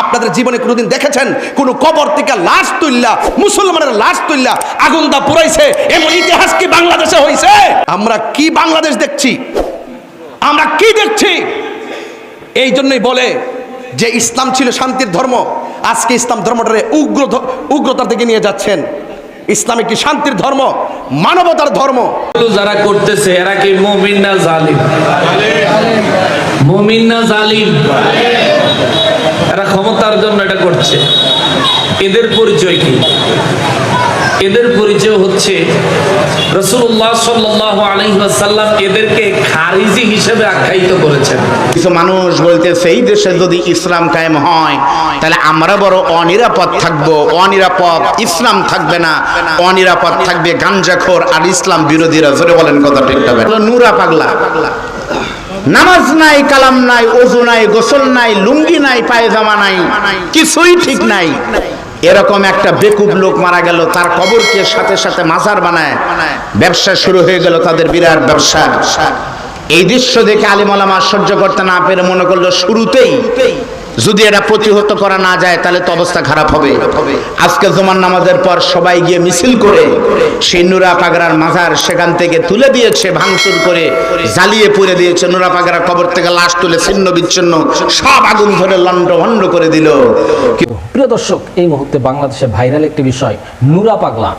আপনাদের জীবনে কোনোদিন দেখেছেন? কোন কবর থেকে লাশ তুললা মুসলমানের লাশ তুললা আগুন দা পুরাইছে এমন ইতিহাস কি বাংলাদেশে হয়েছে আমরা কি বাংলাদেশ দেখছি? আমরা কি দেখছি? এই জন্যই বলে যে ইসলাম ছিল শান্তির ধর্ম, আজকে ইসলাম ধর্মটারে উগ্র উগ্রতার দিকে নিয়ে যাচ্ছেন। ইসলাম একটি শান্তির ধর্ম, মানবতার ধর্ম। যারা করতেছে, এরা কি মুমিন না জালিম? মুমিন না জালিম? এরা ক্ষমতার জন্য এটা করছে, এদের পরিচয় কি? এদের পরিচয় হচ্ছে রসুল্লাহ সাল্লাহ আলহিহাসাল্লাম এদেরকে খারিজি হিসেবে আখ্যায়িত করেছেন। কিছু মানুষ বলতেছে এই দেশে যদি ইসলাম কায়েম হয়, তাহলে আমরা বড় অনিরাপদ থাকব। অনিরাপদ ইসলাম থাকবে না। অনিরাপদ থাকবে গাঞ্জাখোর আর ইসলাম বিরোধীরা। জোরে বলেন কথা ঠিক নুরা পাগলা। নামাজ নাই, কালাম নাই ওজু নাই, গোসল নাই, লুঙ্গি নাই, পায়জামা নাই, কিছুই ঠিক নাই। এরকম একটা বেকুব লোক মারা গেল, তার কবরকে সাথে সাথে মাজার বানায়। ব্যবসা শুরু হয়ে গেল তাদের বিরাট ব্যবসা। এই দৃশ্য দেখে আলিমালামা সহ্য করতে না পেরে মনে করল, শুরুতেই যদি এটা প্রতিহত করা না যায়, তাহলে তো অবস্থা খারাপ হবে। আজকে জমান নামাজের পর সবাই গিয়ে মিছিল করে সেই নুরা পাগড়ার মাজার সেখান থেকে তুলে দিয়েছে, ভাঙচুর করে জ্বালিয়ে পুড়ে দিয়েছে। নুরা পাগড়া কবর থেকে লাশ তুলে ছিন্ন বিচ্ছিন্ন সব আগুন ধরে লন্ড ভন্ড করে দিল। প্রিয় দর্শক, এই মুহূর্তে বাংলাদেশে ভাইরাল একটি বিষয়, নুরা পাগলা।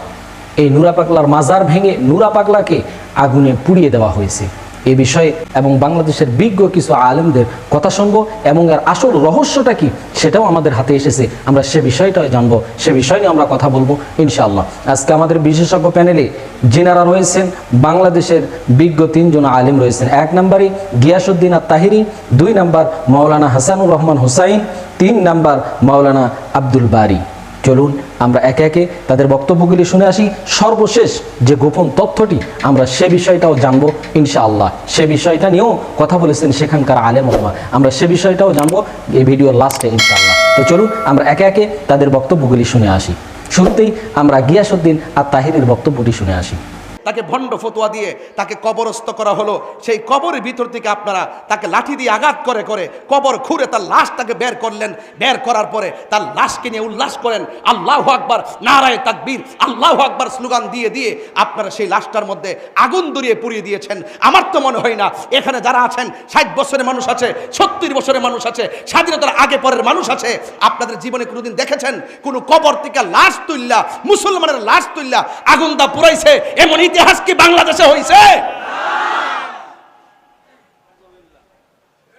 এই নুরা পাগলার মাজার ভেঙে নুরা পাগলাকে আগুনে পুড়িয়ে দেওয়া হয়েছে। এ বিষয়ে এবং বাংলাদেশের বিজ্ঞ কিছু আলেমদের কথা শুনব এবং এর আসল রহস্যটা কি সেটাও আমাদের হাতে এসেছে। আমরা সে বিষয়টাই জানব, সে বিষয় নিয়ে আমরা কথা বলব, ইনশাআল্লাহ। আজকে আমাদের বিশেষজ্ঞ প্যানেলে যেনারা রয়েছেন, বাংলাদেশের বিজ্ঞ তিনজন আলেম রয়েছেন। এক নম্বরে গিয়াসুদ্দিন আর তাহিরি দুই নাম্বার মাওলানা হাসানুর রহমান হুসাইন, তিন নাম্বার মাওলানা আব্দুল বারি। চলুন আমরা একে একে তাদের বক্তব্যগুলি শুনে আসি। সর্বশেষ যে গোপন তথ্যটি, আমরা সে বিষয়টাও জানব ইনশাআল্লাহ। সে বিষয়টা নিয়েও কথা বলেছেন সেখানকার আলেম ওলামা আমরা সে বিষয়টাও জানব এই ভিডিওর লাস্টে ইনশাআল্লাহ। তো চলুন, আমরা একে একে তাদের বক্তব্যগুলি শুনে আসি। শুরুতেই আমরা গিয়াসুদ্দিন আর তাহিরের বক্তব্যটি শুনে আসি। তাকে ভণ্ড ফতোয়া দিয়ে তাকে কবরস্থ করা হলো। সেই কবরের ভিতর থেকে আপনারা তাকে লাঠি দিয়ে আঘাত করে করে কবর খুঁড়ে তার লাশটাকে বের করলেন। বের করার পরে তার লাশকে নিয়ে উল্লাস করেন। আল্লাহ আকবার, নারায় তাকবীর, আল্লাহ আকবার স্লোগান দিয়ে দিয়ে আপনারা সেই লাশটার মধ্যে আগুন দরিয়ে পুড়িয়ে দিয়েছেন। আমার তো মনে হয় না, এখানে যারা আছেন, ষাট বছরের মানুষ আছে, সত্তর বছরের মানুষ আছে, স্বাধীনতার আগে পরের মানুষ আছে, আপনাদের জীবনে কোনোদিন দেখেছেন? কোনো কবর থেকে লাশ তুললা মুসলমানের লাশ তুললা আগুন দা পুরাইছে এমন ইতিহাস কি বাংলাদেশে হয়েছে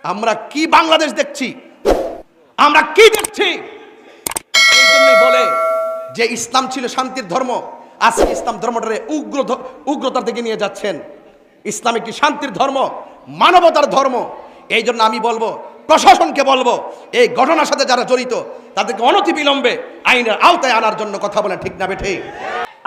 আমরা কি বাংলাদেশ দেখছি? আমরা কি দেখছি? বলে যে ইসলাম ছিল শান্তির ধর্ম, আজকে ইসলাম ধর্মটারে উগ্র উগ্রতার দিকে নিয়ে যাচ্ছেন। ইসলাম একটি শান্তির ধর্ম, মানবতার ধর্ম। এই জন্য আমি বলব, প্রশাসনকে বলব, এই ঘটনার সাথে যারা জড়িত, তাদেরকে অনতি বিলম্বে আইনের আওতায় আনার জন্য কথা বলে ঠিক না বেঠে।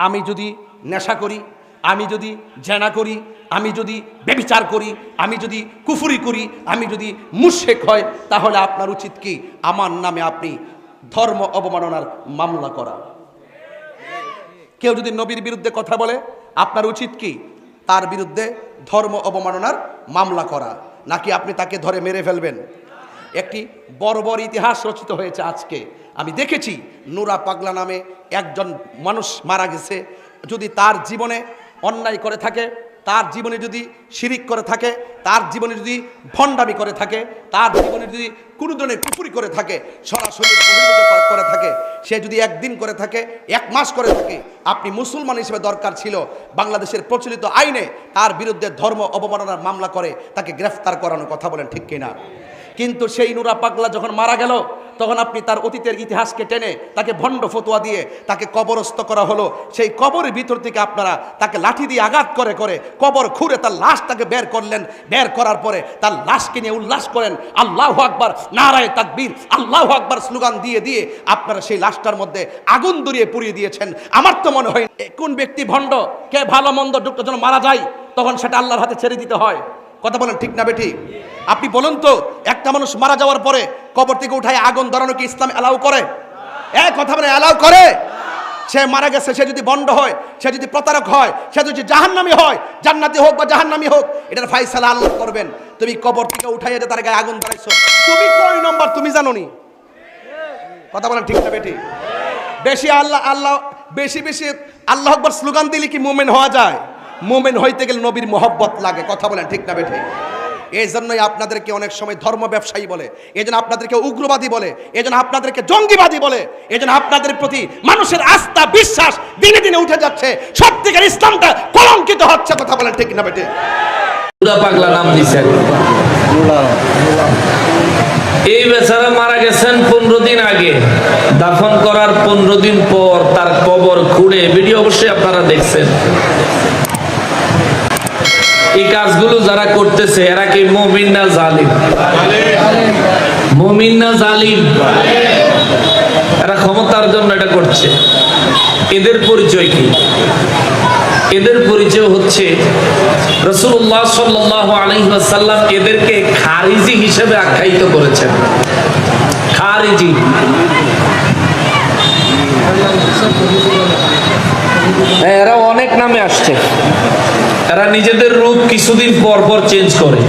আমি যদি নেশা করি আমি যদি জেনা করি, আমি যদি বেবিচার করি, আমি যদি কুফুরি করি, আমি যদি মুশেক হয় তাহলে আপনার উচিত কি? আমার নামে আপনি ধর্ম অবমাননার মামলা করা। কেউ যদি নবীর বিরুদ্ধে কথা বলে, আপনার উচিত কি? তার বিরুদ্ধে ধর্ম অবমাননার মামলা করা। নাকি আপনি তাকে ধরে মেরে ফেলবেন? একটি বড় বড় ইতিহাস রচিত হয়েছে আজকে। আমি দেখেছি, নুরা পাগলা নামে একজন মানুষ মারা গেছে। যদি তার জীবনে অন্যায় করে থাকে, তার জীবনে যদি শিরিক করে থাকে, তার জীবনে যদি ভণ্ডামি করে থাকে, তার জীবনে যদি কোনো ধরনের কুপুরি করে থাকে, সরাসরি করে- থাকে, সে যদি একদিন করে থাকে, এক মাস করে থাকে, আপনি মুসলমান হিসেবে দরকার ছিল, বাংলাদেশের প্রচলিত আইনে তার বিরুদ্ধে ধর্ম অবমাননার মামলা করে তাকে গ্রেফতার করানোর কথা বলেন ঠিক কিনা? কিন্তু সেই নুরা পাগলা যখন মারা গেল, তখন আপনি তার অতীতের ইতিহাসকে টেনে তাকে ভণ্ড ফতোয়া দিয়ে তাকে কবরস্থ করা হলো। সেই কবরের ভিতর থেকে আপনারা তাকে লাঠি দিয়ে আঘাত করে করে কবর খুঁড়ে তার লাশটাকে বের করলেন। বের করার পরে তার লাশকে নিয়ে উল্লাস করেন। আল্লাহ আকবার, নারায় তাকবীর, আল্লাহ আকবার স্লোগান দিয়ে দিয়ে আপনারা সেই লাশটার মধ্যে আগুন দরিয়ে পুড়িয়ে দিয়েছেন। আমার তো মনে হয় কোন ব্যক্তি ভণ্ড, কে ভালো মন্দ দুটো জন মারা যায়, তখন সেটা আল্লাহর হাতে ছেড়ে দিতে হয়। কথা বলেন ঠিক না বেটি আপনি বলুন তো, একটা মানুষ মারা যাওয়ার পরে কবর থেকে উঠায় আগুন ধরানো কি ইসলাম অ্যালাউ করে? এক কথা বলে অ্যালাউ করে? সে মারা গেছে, সে যদি বন্ড হয়, সে যদি প্রতারক হয়, সে যদি জাহান্নামি হয়, জান্নাতি হোক বা জাহান্নামি হোক, এটার ফাইসালা আল্লাহ করবেন। তুমি কবর থেকে উঠাইয়া যে তার গায়ে আগুন ধরাইছো। তুমি কয় নম্বর তুমি জানো নি কথা বলেন ঠিক না বেটি? বেশি আল্লাহ আল্লাহ, বেশি বেশি আল্লাহ আকবর স্লোগান দিলে কি মোমেন হওয়া যায়? মোমেন হইতে গেলে নবীর মোহব্বত লাগে, কথা বলেন ঠিক না বেটি? এই জন্যই আপনাদেরকে অনেক সময় ধর্ম ব্যবসায়ী বলে এই জন্য আপনাদেরকে উগ্রবাদী বলে এই জন্য আপনাদেরকে জঙ্গিবাদী বলে এই জন্য আপনাদের প্রতি মানুষের আস্থা, বিশ্বাস দিনে দিনে উঠে যাচ্ছে। সত্যিকার ইসলামটা কলঙ্কিত হচ্ছে, কথা বলেন ঠিক না বেটি? এই বেচারা মারা গেছেন পনেরো দিন আগে। দাফন করার পনেরো দিন পর তার কবর খুঁড়ে, ভিডিও অবশ্যই আপনারা দেখছেন। এই কাজগুলো যারা করতেছে এরা কি মমিন না জালিম? মমিন না জালিম? এরা ক্ষমতার জন্য এটা করছে। এদের পরিচয় কি? এদের পরিচয় হচ্ছে রসুল্লাহ সাল্লাহ আলহিহাসাল্লাম এদেরকে খারিজি হিসেবে আখ্যায়িত করেছেন। খারিজি। হ্যাঁ, এরা অনেক নামে আসছে। এরা নিজেদের রূপ কিছুদিন পর পর চেঞ্জ করে।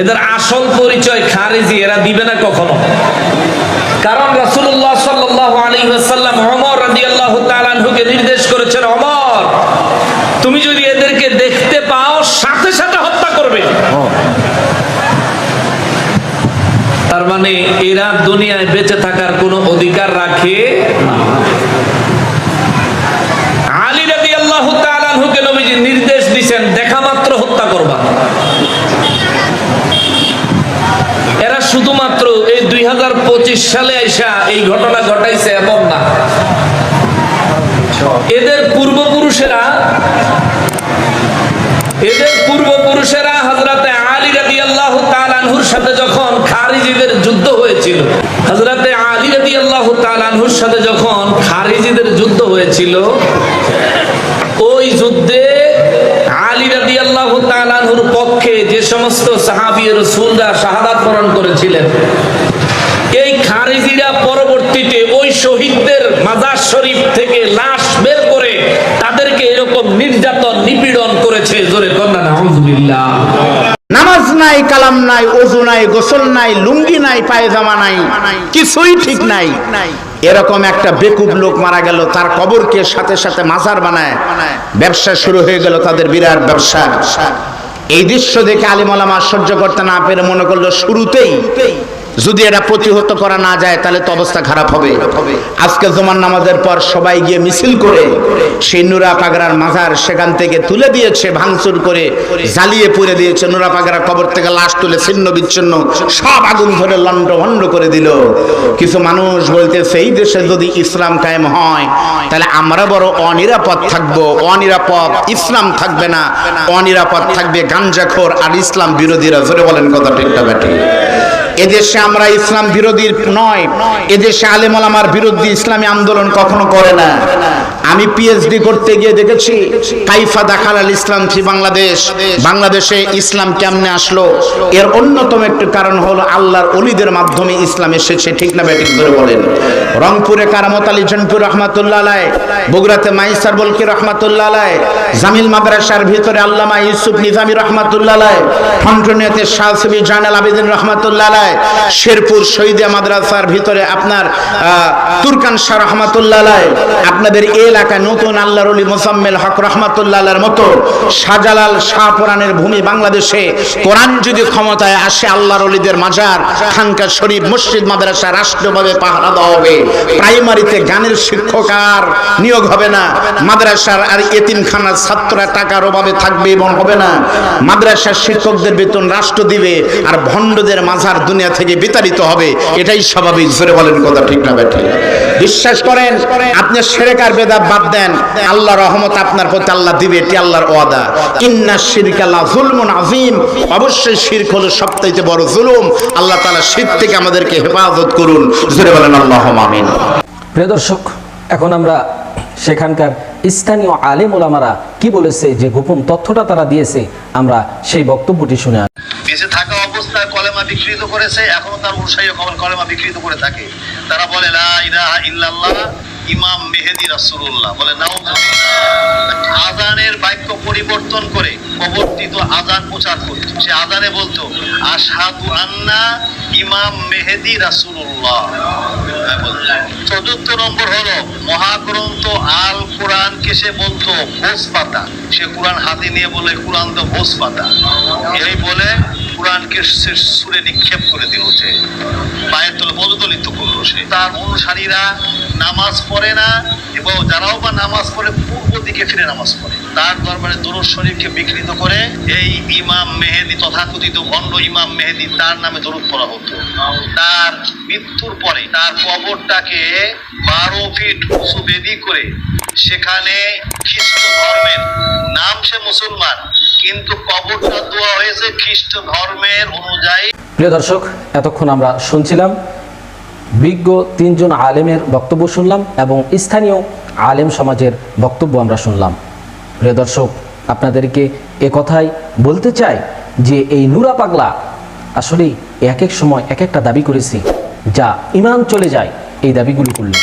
এদের আসল পরিচয় খারিজি, এরা দিবে না কখনো। কারণ রাসূলুল্লাহ সাল্লাল্লাহু আলাইহি ওয়াসাল্লাম ওমর রাদিয়াল্লাহু নির্দেশ করেছেন, ওমর, তুমি যদি এদেরকে দেখতে পাও, সাথে সাথে হত্যা করবে। তার মানে এরা দুনিয়ায় বেঁচে থাকার কোনো অধিকার রাখে। আলী রাদিয়াল্লাহু তাআলা আনহুকে নবীজি নির্দেশ দিবেন দেখা মাত্র হত্যা করবা। এরা শুধুমাত্র এই দুই সালে আইসা এই ঘটনা ঘটাইছে, এমন না। এদের পূর্বপুরুষেরা এদের পূর্বপুরুষেরা হজরতে আলী রাদি আল্লাহ তালানহুর সাথে যখন খারিজিদের যুদ্ধ হয়েছিল হজরতে আলী রাদি আল্লাহ তালানহুর সাথে যখন খারিজিদের যুদ্ধ হয়েছিল ওই যুদ্ধে আলী রাদি আল্লাহ তালানহুর পক্ষে যে সমস্ত সাহাবি রসুলরা শাহাদাত বরণ করেছিলেন। এই খারিজিরা পরবর্তীতে ওই শহীদদের মাজার শরীফ থেকে লাশ বের করে তাদেরকে এরকম নির্যাতন, নিপীড়ন করেছে। জোরে কন্যা আলহামদুলিল্লাহ নামাজ নাই, কালাম নাই নাই, গোসল নাই, লুঙ্গি নাই নাই, কিছুই ঠিক নাই। এরকম একটা বেকুব লোক মারা গেল, তার কবরকে সাথে সাথে মাজার বানায়। ব্যবসা শুরু হয়ে গেল তাদের বিরাট ব্যবসা। এই দৃশ্য দেখে আলিমলামা সহ্য করতে না পেরে মনে করল শুরুতেই যদি এটা প্রতিহত করা না যায়, তাহলে তো অবস্থা খারাপ হবে। আজকে জমান নামাজের পর সবাই গিয়ে মিছিল করে, সেই নুরা পাগড়ার মাজার সেখান থেকে তুলে দিয়েছে, ভাঙচুর করে, জ্বালিয়ে পুড়ে দিয়েছে। নুরা পাগড়া কবর থেকে লাশ তুলে ছিন্ন বিচ্ছিন্ন সব আগুন ধরে লন্ড ভন্ড করে দিল। কিছু মানুষ বলতেছে, এই দেশে যদি ইসলাম কায়েম হয়, তাহলে আমরা বড় অনিরাপদ থাকব। অনিরাপদ ইসলাম থাকবে না। অনিরাপদ থাকবে গাঞ্জাখোর আর ইসলাম বিরোধীরা। জোরে বলেন কথা ঠিকটা ব্যাটি এদেশে আমরা ইসলাম বিরোধী নয়। এদেশে আলেমালামার বিরুদ্ধে ইসলামী আন্দোলন কখনো করে না। আমি পিএইচডি করতে গিয়ে দেখেছি, কাইফা দাখাল আল ইসলাম ফি বাংলাদেশ, বাংলাদেশে ইসলাম কেমনে আসলো? এর অন্যতম একটি কারণ হলো আল্লাহর অলিদের মাধ্যমে ইসলাম এসেছে, ঠিক না ব্যাটিক ধরে বলেন? রংপুরে কারামত আলী জনপুর রহমাতুল্লাহ আলাই বগুড়াতে মাইসার বলকি রহমাতুল্লাহ আলাই জামিল মাদ্রাসার ভিতরে আল্লামা ইউসুফ নিজামী রহমাতুল্লাহ আলাই ফন্টনিয়াতে শাহ সবি জানাল আবেদিন রহমাতুল্লাহ আলাই শেরপুর শহীদিয়া মাদ্রাসার ভিতরে আপনার তুরকান শাহ রহমাতুল্লাহ আলাই আপনাদের এই এলাকায় নতুন আল্লাহর মোসাম্মেল হক রহমাতুল্লাহ মতো শাহজালাল শাহপুরানের ভূমি বাংলাদেশে কোরআন যদি ক্ষমতায় আসে, আল্লাহর অলিদের মাজার, খানকা শরীফ, মসজিদ, মাদ্রাসা, রাষ্ট্রভাবে পাহারা দেওয়া হবে। প্রাইমারিতে গানের শিক্ষক আর নিয়োগ হবে না। মাদ্রাসার আর এতিমখানার ছাত্ররা টাকার অভাবে থাকবে এবং হবে না। মাদ্রাসার শিক্ষকদের বেতন রাষ্ট্র দিবে আর ভণ্ডদের মাঝার দুনিয়া থেকে বিতাড়িত হবে। এটাই স্বাভাবিক। জোরে বলেন কথা ঠিক না ব্যাঠি বিশ্বাস করেন আপনি সেরেকার বেদাত বাদ দেন। আল্লাহ রহমত আপনার প্রতি আল্লাহ দিবে এটি আল্লাহর ওয়াদা। ইন্না শিরকাল্লাহ জুলমুন আজিম অবশ্যই শিরক হলো সবচাইতে বড় জুলুম। আল্লাহ তাআলা শিরক থেকে আমাদেরকে হেফাজত করুন। জোরে বলেন আল্লাহ আমিন। প্রিয় দর্শক এখন আমরা সেখানকার স্থানীয় আলেম ওলামারা কি বলেছে যে গোপন তথ্যটা তারা দিয়েছে আমরা সেই বক্তব্যটি শুনে আসি। বেঁচে থাকা অবস্থায় বিকৃত করেছে এখনও তার অনুসারী কখন কলেমা বিকৃত করে থাকে। তারা বলে ইল্লাল্লাহ ইমাম মেহেদি রাসূলুল্লাহ। বলে নাউজুবিল্লাহ আজানের বাক্য পরিবর্তন করে প্রবর্তিত আজান প্রচার করত। সে আজানে বলতো আশহাদু আন্না ইমাম মেহেদি রাসূলুল্লাহ। হ্যাঁ, চতুর্থ নম্বর হলো মহাগ্রন্থ আল কোরআনকে সে বলতো ভোজ পাতা। সে কোরআন হাতে নিয়ে বলে কোরআন তো ভোজ পাতা। এই বলে কোরআনকে সে সুরে নিক্ষেপ করে দিল সে। পায়ের তলে পদদলিত করল সে। তার অনুসারীরা নামাজ পড়ে না এবং যারাও বা নামাজ পড়ে, পূর্ব দিকে ফিরে নামাজ পড়ে। তার দরবারে দরুদ শরীফকে বিকৃত করে এই ইমাম মেহেদি, তথাকথিত ভণ্ড ইমাম মেহেদি, তার নামে দরুদ পড়া হতো। তার মৃত্যুর পরে তার কবরটাকে বারো ফিট উঁচু বেদি করে সেখানে খ্রিস্ট ধর্মের নাম সে মুসলমান, কিন্তু কবরটা দেওয়া হয়েছে খ্রিস্ট ধর্মের অনুযায়ী। প্রিয় দর্শক, এতক্ষণ আমরা শুনছিলাম, বিজ্ঞ তিনজন আলেমের বক্তব্য শুনলাম এবং স্থানীয় আলেম সমাজের বক্তব্য আমরা শুনলাম। প্রিয় দর্শক, আপনাদেরকে এ কথাই বলতে চাই যে এই নুরা পাগলা আসলেই এক এক সময় এক একটা দাবি করেছি, যা ইমান চলে যায়। এই দাবিগুলো করল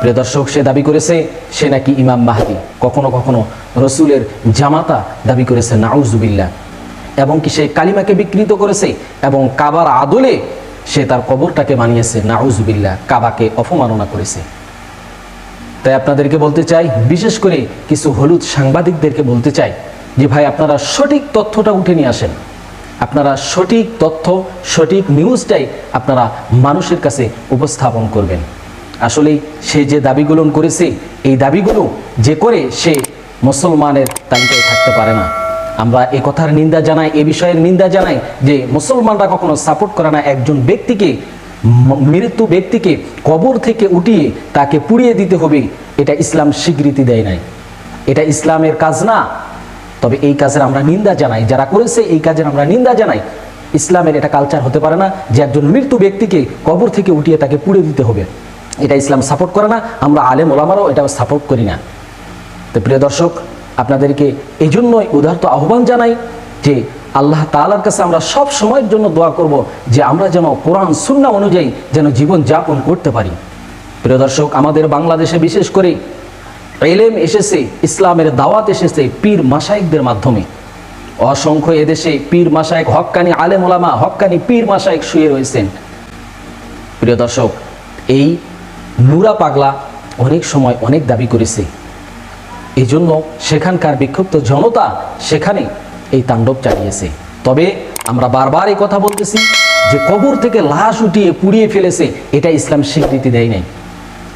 প্রিয় দর্শক, সে দাবি করেছে, সে নাকি ইমাম মাহাদি। কখনো কখনো রসুলের জামাতা দাবি করেছে নাউজুবিল্লা এবং কি সে কালিমাকে বিকৃত করেছে? এবং কাবার আদলে সে তার কবরটাকে বানিয়েছে নাউজুবিল্লা কাবাকে অপমাননা করেছে। তাই আপনাদেরকে বলতে চাই, বিশেষ করে কিছু হলুদ সাংবাদিকদেরকে বলতে চাই, যে ভাই আপনারা সঠিক তথ্যটা উঠে নিয়ে আসেন। আপনারা সঠিক তথ্য, সঠিক নিউজটাই আপনারা মানুষের কাছে উপস্থাপন করবেন। আসলেই সে যে দাবিগুলো করেছে, এই দাবিগুলো যে করে সে মুসলমানের তালিকায় থাকতে পারে না। আমরা এ কথার নিন্দা জানাই, এ বিষয়ের নিন্দা জানাই যে মুসলমানরা কখনো সাপোর্ট করে না একজন ব্যক্তিকে মৃত্যু ব্যক্তিকে কবর থেকে উঠিয়ে তাকে পুড়িয়ে দিতে হবে। এটা ইসলাম স্বীকৃতি দেয় নাই। এটা ইসলামের কাজ না। তবে এই কাজের আমরা নিন্দা জানাই। যারা করেছে এই কাজের আমরা নিন্দা জানাই। ইসলামের এটা কালচার হতে পারে না যে একজন মৃত্যু ব্যক্তিকে কবর থেকে উঠিয়ে তাকে পুড়ে দিতে হবে। এটা ইসলাম সাপোর্ট করে না। আমরা আলেম, ওলামারাও এটা সাপোর্ট করি না। তো প্রিয় দর্শক, আপনাদেরকে এই জন্যই উদাহরত আহ্বান জানাই যে আল্লাহ তাআলার কাছে আমরা সব সময়ের জন্য দোয়া করব যে আমরা যেন কোরআন সুন্না অনুযায়ী যেন জীবন যাপন করতে পারি। প্রিয় দর্শক, আমাদের বাংলাদেশে বিশেষ করে এলেম এসেছে, ইসলামের দাওয়াত এসেছে পীর মাসাইকদের মাধ্যমে। অসংখ্য এদেশে পীর মাসাইক হক্কানি আলেম ওলামা পীর মাসাইক শুয়ে রয়েছেন। প্রিয় দর্শক, এই নুরা পাগলা অনেক সময় অনেক দাবি করেছে। এই জন্য সেখানকার বিক্ষুব্ধ জনতা সেখানে এই তাণ্ডব চালিয়েছে। তবে আমরা বারবার এই কথা বলতেছি যে কবর থেকে লাশ উঠিয়ে পুড়িয়ে ফেলেছে, এটা ইসলাম স্বীকৃতি দেয় নাই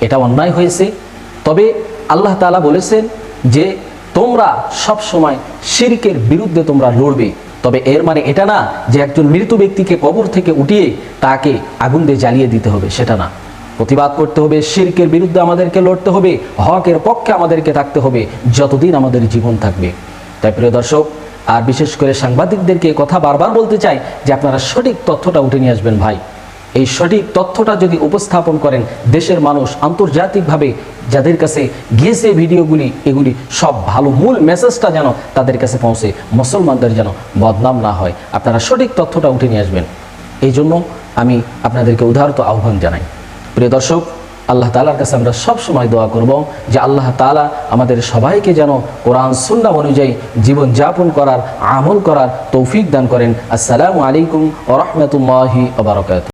এটা অন্যায় হয়েছে। তবে আল্লাহ তালা বলেছেন যে তোমরা সব সময় শিরকের বিরুদ্ধে তোমরা লড়বে। তবে এর মানে এটা না যে একজন মৃত ব্যক্তিকে কবর থেকে উঠিয়ে তাকে আগুন দিয়ে জ্বালিয়ে দিতে হবে, সেটা না। প্রতিবাদ করতে হবে, শিরকের বিরুদ্ধে আমাদেরকে লড়তে হবে, হকের পক্ষে আমাদেরকে থাকতে হবে, যতদিন আমাদের জীবন থাকবে। তাই প্রিয় দর্শক, আর বিশেষ করে সাংবাদিকদেরকে কথা বারবার বলতে চাই যে আপনারা সঠিক তথ্যটা উঠে নিয়ে আসবেন ভাই। এই সঠিক তথ্যটা যদি উপস্থাপন করেন দেশের মানুষ আন্তর্জাতিকভাবে যাদের কাছে গিয়েছে ভিডিওগুলি, এগুলি সব ভালো মূল মেসেজটা যেন তাদের কাছে পৌঁছে, মুসলমানদের যেন বদনাম না হয়। আপনারা সঠিক তথ্যটা উঠে নিয়ে আসবেন। এই জন্য আমি আপনাদেরকে উদাহরত আহ্বান জানাই। প্রিয় দর্শক, আল্লাহ তালার কাছে আমরা সব সময় দোয়া করব যে আল্লাহ তালা আমাদের সবাইকে যেন কোরআন সুন্না অনুযায়ী জীবন যাপন করার, আমল করার তৌফিক দান করেন। আসসালামু আলাইকুম ওরহমতুল্লাহি আবরকাত